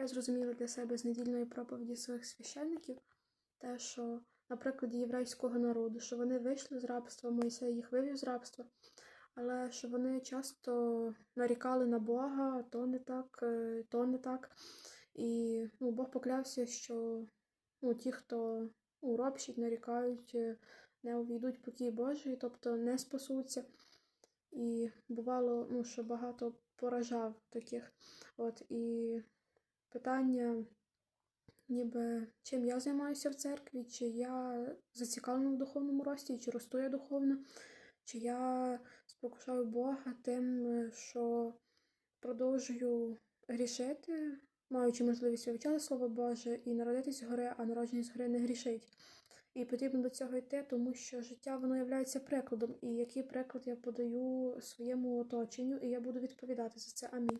Я зрозуміла для себе з недільної проповіді своїх священників те, що на прикладі єврейського народу, що вони вийшли з рабства, Мойсей їх вивів з рабства, але що вони часто нарікали на Бога, то не так, е, то не так. І ну, Бог поклявся, що ну, ті, хто ропщуть, нарікають, е, не увійдуть покій Божий, тобто не спасуться. І бувало, ну, що багато поражав таких. От, і питання, ніби чим я займаюся в церкві, чи я зацікавлена в духовному рості, чи росту я духовно, чи я спокушаю Бога тим, е, що продовжую грішити, маючи можливість вивчати Слово Боже і народитись згори, а народження згори не грішить. І потрібно до цього йти, тому що життя воно є прикладом, і який приклад я подаю своєму оточенню, і я буду відповідати за це. Амінь.